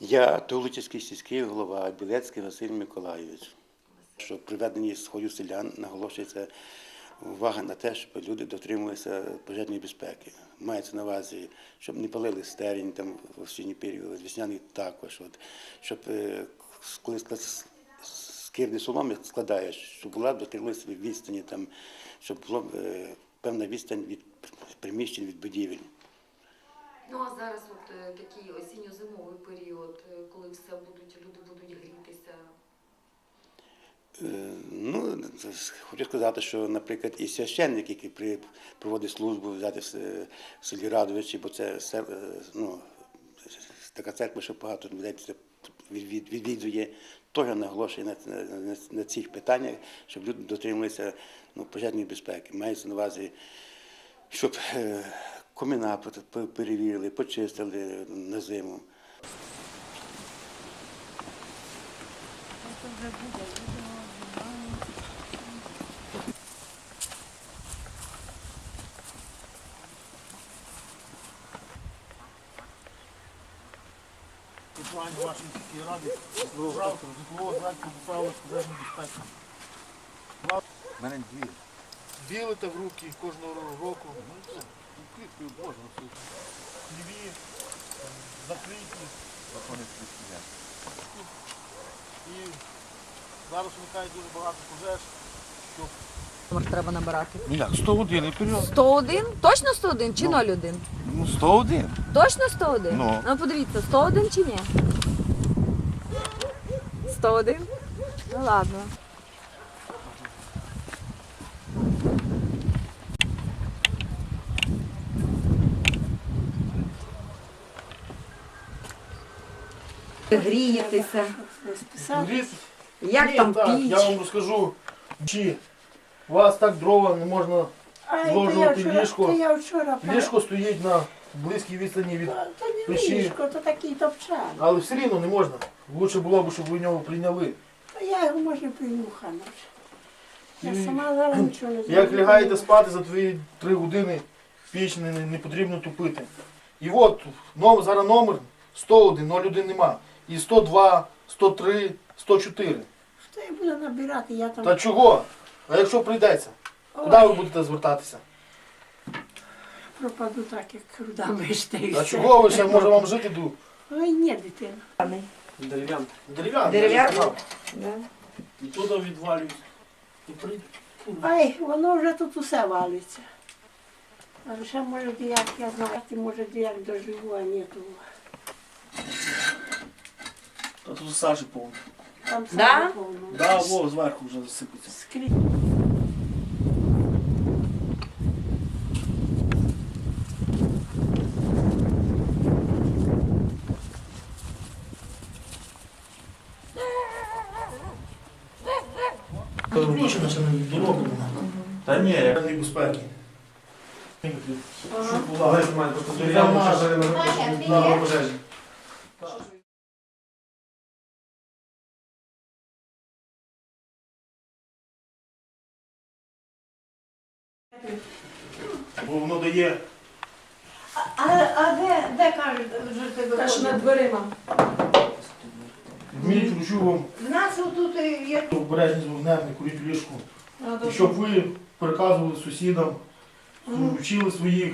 Я Туличівський сільський голова Білецький Василь Миколайович. Що при веденні сходів селян наголошується увага на те, щоб люди дотримувалися пожежної безпеки. Мається на увазі, щоб не палили стерень там в осінній період, весняний також. От, щоб е, коли з кирди соломи складаєш, щоб була дотримувалася відстані, там, щоб була е, певна відстань від приміщень, від будівель. Ну а зараз от е, такий осінньо-зимовий період, е, коли все будуть, люди будуть грітися. Е, Ну, хочу сказати, що, наприклад, і священник, який проводить службу взяти в селі Радовичі, бо це ну, така церква, що багато людей відвідує, теж наголошує на, на, на, на цих питаннях, щоб люди дотримувалися ну, пожежної безпеки. Мається на увазі, щоб е, коміна перевірили, почистили на зиму. Вашої сільської ради правку, житлового зранку правила пожежної безпеки. У мене дві. Білите в руки кожного року. Ну. Ну, можна все. Хліві, закриті. Закони свідчення. І зараз виникає дуже багато пожеж. Що Номер треба набирати. Ну як, 101 і вперед. 101? Точно 101 чи 01? Ну 101. Точно 101? Ну. ну подивіться, 101 чи ні? 101? Ну ладно. Грієтеся. Як ні, там так, піч? Я вам розкажу, чи у вас так дрова не можна. Ай, то я Зложувати вчора, ліжко. я вчора Ліжко стоїть на близькій відстані від. Та не печі. ліжко, то такий топчан. Але все рівно не можна. Лучше було б, щоб ви нього прийняли. Та я його може принюхана. Я І сама зараз нічого не Як лягаєте спати за 2-3 години, піч не, не, не потрібно тупити. І от nom- зараз номер 101, 01 нема. І 102, 103, 104. Що я буду набирати, я там Та чого? А якщо прийдеться, куди ви будете звертатися? пропаду так, як руда виште. і А все. чого ви ще може вам жити ду? Ой, ні, дитина. Дерев'ян. Дерев'ян. Дерев'ян? І туди відвалюють. І прийде. Ай, воно вже тут усе валиться. А ще може як я знаю, може як доживу, а ні то. Та тут сажі повно. Там Да? саме повно. Да, во, зверху вже засипеться. Скрізь. Включено ще не дорога. Та ні, як Небезпеки. Бо воно дає А, а де, де кажуть, жити Та Каже, над виходить? дверима. вміть вам В нас отут є Обережні з вогнем, не куріть ліжку. ліжку. І щоб ви переказували сусідам, вчили своїх.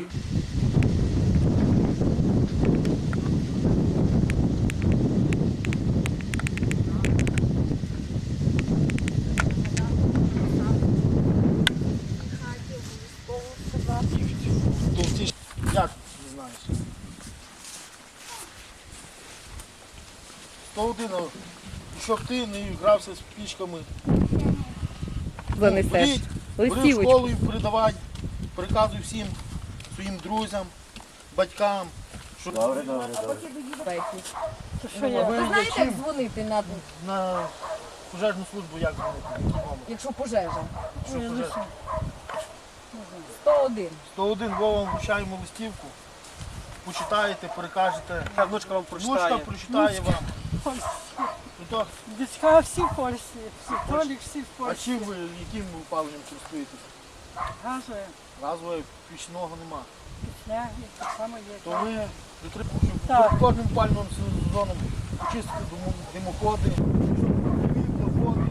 Товстіше. Як не знаєш? 101, щоб ти не грався з пічками. Занесеш. Беріть, бери в школу і передавай, переказуй всім своїм друзям, батькам. Що Добре, добре, добре. А ви Ви знаєте, як дзвонити на на пожежну службу як дзвонити? Якщо пожежа? Що пожежна? 101. 101 Вова вручаємо листівку. Почитаєте, перекажете. Внучка вам прочитає. Внучка прочитає вам. Ну, то, всі в Польщі, всі Толік, всі в а чим ви, яким ви опаленням користуєтесь? Газує, Газового пічного нема. не, так само є. То ми не Так. кожним пальмовим сезоном почистити димо- димоходи, плафони,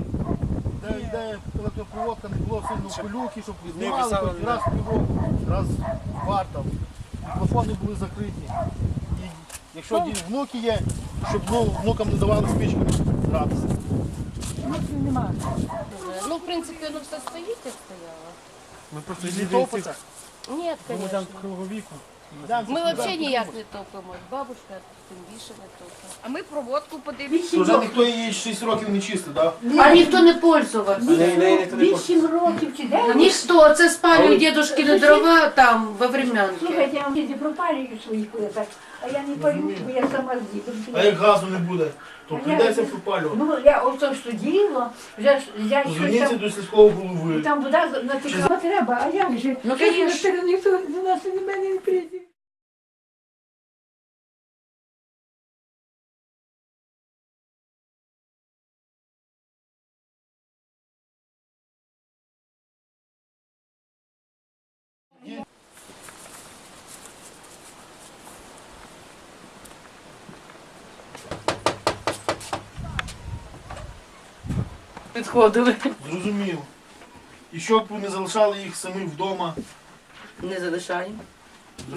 де йде електропроводка, не було сильно пилюки, щоб знімали хоч раз в півроку, раз в квартал. Плафони були закриті. І якщо ді- внуки є, щоб ну, внукам не давали спичками гратися. Нема. Ну, в принципі, воно все стоїть, як стояло. Ми просто не топиться. Ні, звісно. круговіку. Ми взагалі ніяк не топимо. Бабушка тим більше не топить. А ми проводку подивимося. Вже ніхто її 6 років не чистив, так? А ніхто не пользувався. Вісім років чи дев'ять. Ніхто, це спалюють дідушкини дрова там во врем'янки. Слухайте, я вам діді пропалюю своїх плиток, а я не палю, бо я сама з дідом. А як газу не буде, то прийдеться пропалювати. Ну, я ото діло, вже ж я щось Зверніться там, до сільського голови. там вода натикала. Треба, а як же? Ну, звісно. ніхто до нас до мене не прийде. Підходили. Зрозумів. І щоб не залишали їх самих вдома. Не залишаємо.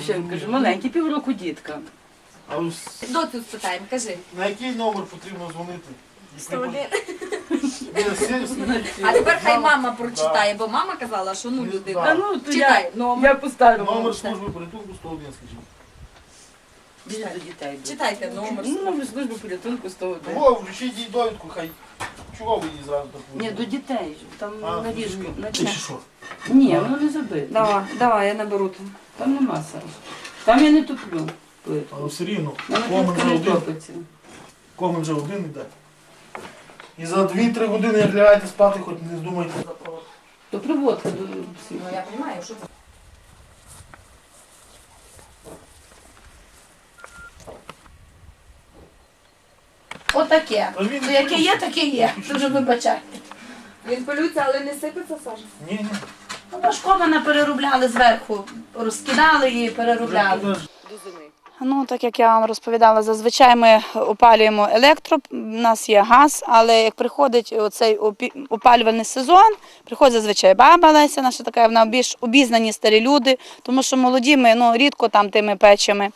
Ще кажу, маленький півроку дітка. А ось Доцю спитаємо, кажи. на який номер потрібно дзвонити? Ні, А тепер хай мама прочитає, бо мама казала, що ну люди. Да. Ну, то Читай я, номер. я по-старому. Номер служби порятунку 101, скажіть. Діти до дітей. Читайте номер. Ну, номер служби порятунку 101. Того, включіть їй довідку, хай. Чого ви її зразу так Ні, до дітей. Там А, на ліжку. На... Ти чи що? Ні, воно не забите. Давай, давай, я наберу там. Там нема Саш. Там я не туплю плитку. Але все рівно. Вона Комен плитка вже не один. топиться. Комен вже один іде. І за 2-3 години, як лягаєте спати, хоч не здумайте за провод. То приводка до всіх. Ну я розумію, що це. Отаке. Та він- Ну, яке є, таке є. Дуже вибачайте. Він полюється, але не сипеться, Саша. Ні, ні. Ну, Шкомана переробляли зверху, розкидали і переробляли. Туди ж Ну, так як я вам розповідала, зазвичай ми опалюємо електро, у нас є газ, але як приходить цей опалювальний сезон, приходить зазвичай баба Леся, наша така, вона більш обізнані старі люди, тому що молоді ми ну, рідко там тими печами.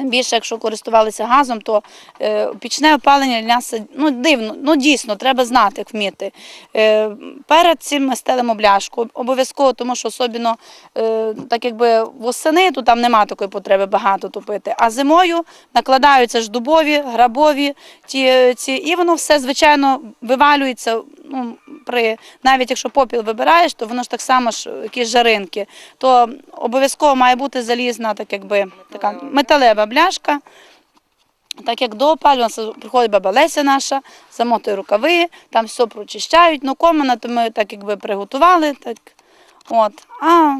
Тим більше, якщо користувалися газом, то е, пічне опалення для ну, дивно, ну дійсно, треба знати, як вміти. Е, перед цим ми стелимо бляшку, обов'язково, тому що особливо, е, так якби восени, то там немає такої потреби багато топити. А зимою накладаються ж дубові, грабові, ті, ці, і воно все, звичайно, вивалюється. Ну, при, навіть якщо попіл вибираєш, то воно ж так само ж якісь жаринки. То обов'язково має бути залізна, так якби така металева бляшка. Так як до опалювання приходить баба Леся наша, замотує рукави, там все прочищають. Ну, комина то ми так якби приготували. Так. От. А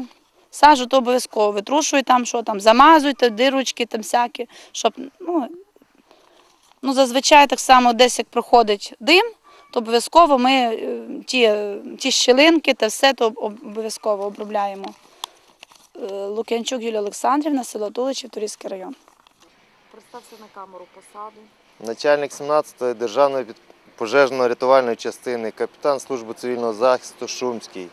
сажу то обов'язково витрушують там, що там, замазуйте, дирочки там всякі, щоб, ну, ну, зазвичай так само десь як проходить дим, то обов'язково ми е, ті, ті щілинки та все то обов'язково обробляємо. Е, Лук'янчук Юлія Олександрівна, село Туличів, Турійський район. Представся на камеру посаду. Начальник 17-ї державної пожежно-рятувальної частини, капітан служби цивільного захисту Шумський.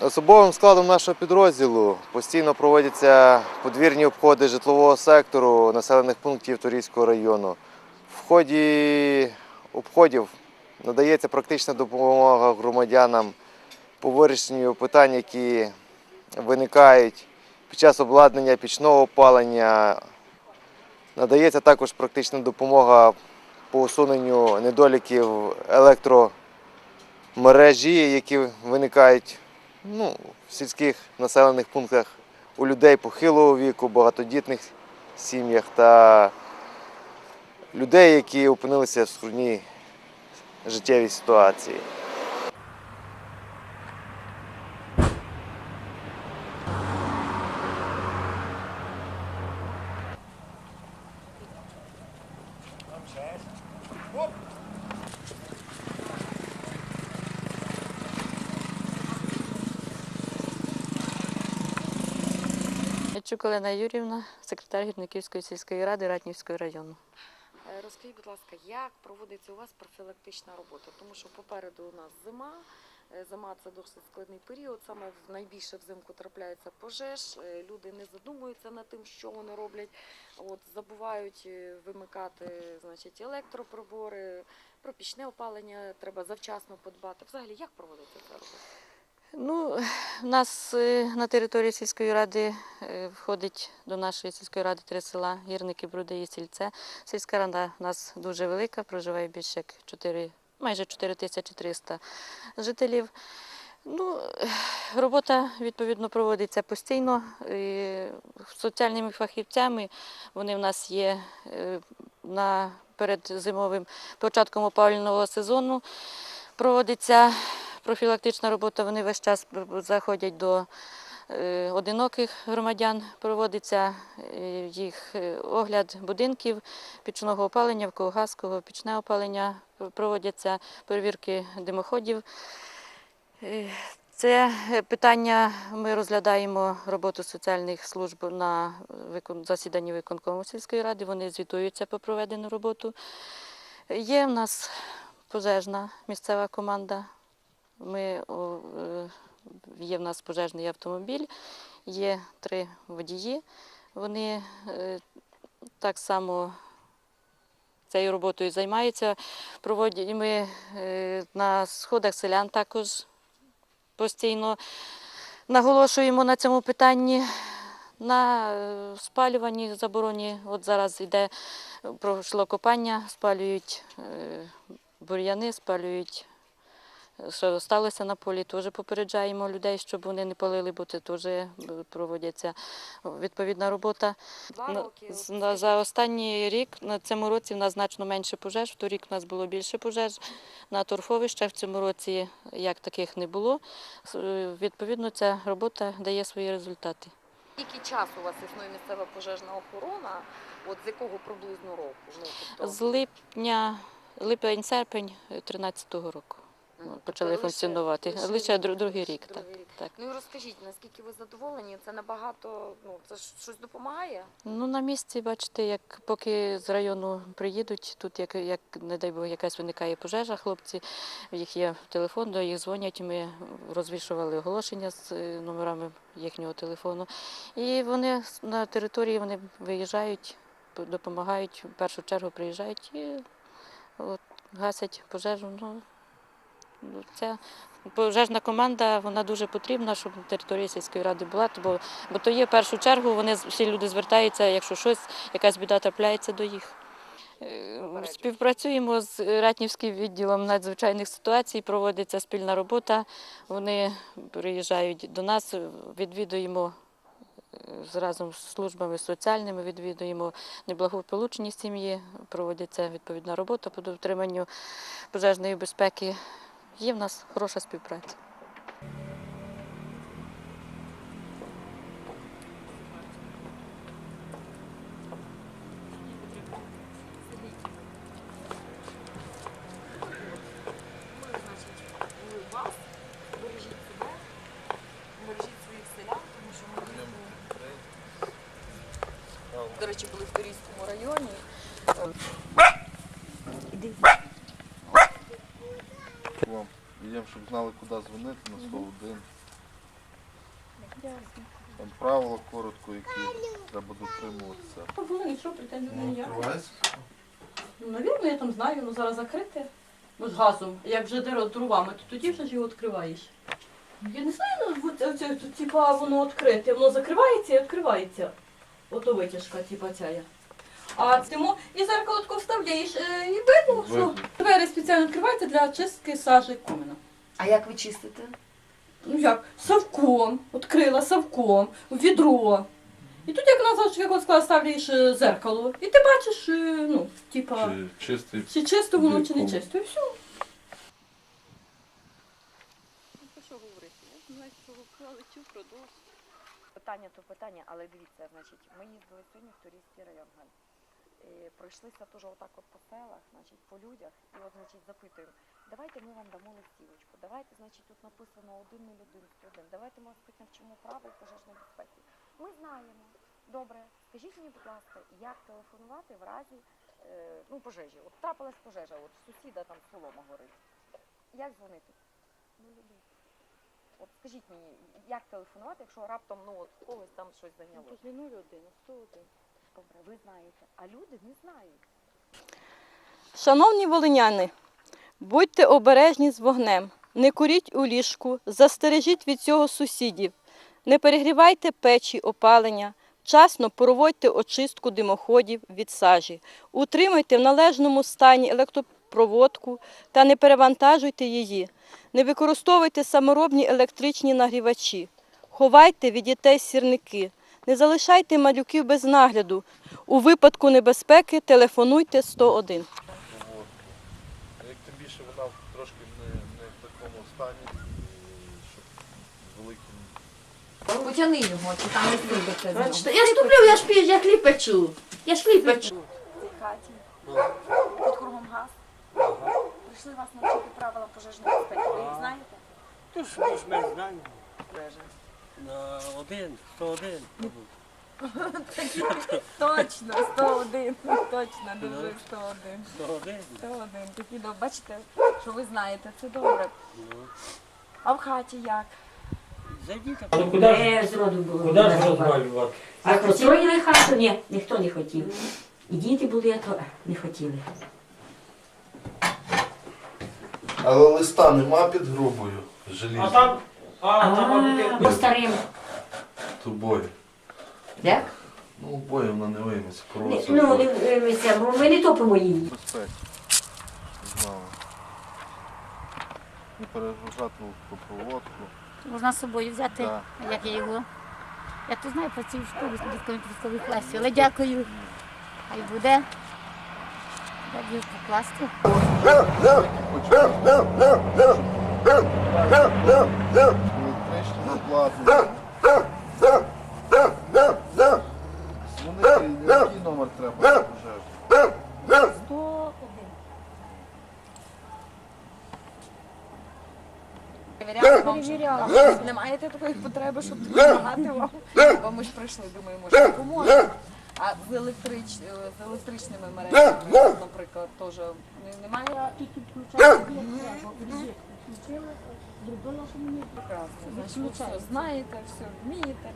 Особовим складом нашого підрозділу постійно проводяться подвірні обходи житлового сектору населених пунктів Турійського району. В ході обходів надається практична допомога громадянам по вирішенню питань, які виникають під час обладнання пічного опалення, Надається також практична допомога по усуненню недоліків електромережі, які виникають ну, в сільських населених пунктах у людей похилого віку, багатодітних сім'ях та людей, які опинилися в скрутній життєвій ситуації. Мельничук Олена Юрівна, секретар Гірниківської сільської ради Ратнівського району. Е, Розкажіть, будь ласка, як проводиться у вас профілактична робота? Тому що попереду у нас зима. Е, Зима це досить складний період. Саме найбільше взимку трапляється пожеж. Е, Люди не задумуються над тим, що вони роблять. От забувають вимикати, значить, електроприбори, про пічне опалення треба завчасно подбати. Взагалі, як проводиться ця робота? Ну, у нас е, на території сільської ради е, входить до нашої сільської ради три села Гірники, Бруди і Сільце. Сільська рада у нас дуже велика, проживає більше як 4, майже 4300 жителів. Ну, робота відповідно проводиться постійно. І соціальними фахівцями вони в нас є е, на перед зимовим початком опалювального сезону. Проводиться профілактична робота. Вони весь час заходять до е, одиноких громадян. Проводиться е, їх е, огляд будинків, пічного опалення, вкогазкового пічне опалення. Проводяться перевірки димоходів. Це питання ми розглядаємо роботу соціальних служб на засіданні виконкому сільської ради. Вони звітуються про проведену роботу. Є в нас пожежна місцева команда. Ми, е, є в нас пожежний автомобіль, є три водії. Вони е, так само цією роботою займаються. Проводять ми е, на сходах селян також постійно наголошуємо на цьому питанні. На спалюванні забороні, от зараз йде пройшло копання, спалюють бур'яни, спалюють, що сталося на полі, теж попереджаємо людей, щоб вони не палили, бо це теж е, проводиться відповідна робота. Два роки. За останній рік, на цьому році, в нас значно менше пожеж. В торік у нас було більше пожеж на торфовищах. В цьому році як таких не було. Е, Відповідно, ця робота дає свої результати. Скільки часу у вас існує місцева пожежна охорона? От з якого приблизно року? Ну, тобто, З липня, липень-серпень 13-го року почали функціонувати. лише другий рік. другий так, рік. так. Ну і розкажіть, наскільки ви задоволені? Це набагато, ну це ж щось допомагає? Ну, на місці, бачите, як поки з району приїдуть, тут як, як не дай Бог, якась виникає пожежа, хлопці, в їх є телефон, до їх дзвонять. Ми розвішували оголошення з е, номерами їхнього телефону. І вони на території вони виїжджають, допомагають, в першу чергу приїжджають і от, гасять пожежу. Ну, ця пожежна команда вона дуже потрібна, щоб на території сільської ради була, бо Бо то є в першу чергу, вони всі люди звертаються, якщо щось, якась біда трапляється до їх. Е, Співпрацюємо з Ратнівським відділом надзвичайних ситуацій, проводиться спільна робота. Вони приїжджають до нас, відвідуємо е, разом з службами соціальними, відвідуємо неблагополучні сім'ї, проводиться відповідна робота по дотриманню пожежної безпеки. Є в нас хороша співпраця. Бережіть себе, бережіть своїх селян, тому що ми до речі, були в Турійському районі. Вам щоб знали, куди дзвонити на 101. Там правила коротко, які треба дотримуватися. Ну, нічого, претензій ніяк. Ну, навірно, я там знаю, ну зараз закрите. Ну, з газом. Як вже деро дровами, то тоді вже ж його відкриваєш. Я не знаю, ну, от, оце, оце, типа, воно відкрите, воно закривається і відкривається. Ото витяжка, типа ця. є. А тимо і зеркало тако вставляєш, е, і видно, що Видно. двері спеціально відкриваються для чистки сажі комина. А як ви чистите? Ну як, савком, відкрила савком, в відро. І тут як назад, як от сказала, ставляєш е, зеркало, і ти бачиш, е, ну, типа, Чи чистий чи чисто воно, чи не чисто, і все. Що говорити? Я знаю, що продовжую. Питання то питання, але дивіться, значить, ми їздили сьогодні в Турійський район. Галь. І пройшлися теж отак от по селах, значить, по людях, і от, значить, запитуємо, давайте ми вам дамо листівочку, давайте, значить, тут написано 101, 101, давайте ми вас хоч навчимо правил пожежної безпеки. Ми знаємо. Добре, скажіть мені, будь ласка, як телефонувати в разі е, ну, пожежі? От трапилась пожежа, от сусіда там солома горить. Як дзвонити? От скажіть мені, як телефонувати, якщо раптом ну, от, когось там щось зайняло? Тут не 01, а 101. Добре, ви знаєте, а люди не знають. Шановні волиняни, будьте обережні з вогнем, не куріть у ліжку, застережіть від цього сусідів, не перегрівайте печі, опалення, вчасно проводьте очистку димоходів від сажі, утримуйте в належному стані електропроводку та не перевантажуйте її, не використовуйте саморобні електричні нагрівачі, ховайте від дітей сірники, не залишайте малюків без нагляду. У випадку небезпеки телефонуйте 101. Як тим більше вона трошки не, не в такому стані, щоб з великим Потяни його, чи там не слідиться Бачите, Я ж туплю, я ж піж, я хліб печу. Я ж хліб печу. Хаті. Тут кругом газ. Прийшли вас навчити правила пожежної безпеки. Ви їх знаєте? То що ж ми знаємо? На один, 101. Точно, 101. Точно, дуже 101. 101. 101. Такі, ну, бачите, що ви знаєте, це добре. А в хаті як? Зайдіть, а Ну, куди ж, зроду було. куди ж розвалювати? А построїли хату? Ні, ніхто не хотів. І діти були, а то не хотіли. Але листа нема під грубою А там, а, там по старим. тубою. Як? Ну, бою вона не вийметься, Ні. Ну, не вимися, бо ми не топимо її. Безпеки. Не перегружати проводку. Можна з собою взяти, Да. як я його. Я то знаю, працюю в школі з дітками підліткових класів, але дякую. Хай буде. Як їх покласти. Дзвонити, який номер треба 101. Перевіряла. Не маєте такої потреби, щоб допомагати вам? Бо ми ж прийшли, думаю, може допоможемо. А з, електрич... з електричними мережами, наприклад, теж немає як треба. Включила, зробила, що мені прекрасно. Значить, ви все знаєте, все вмієте.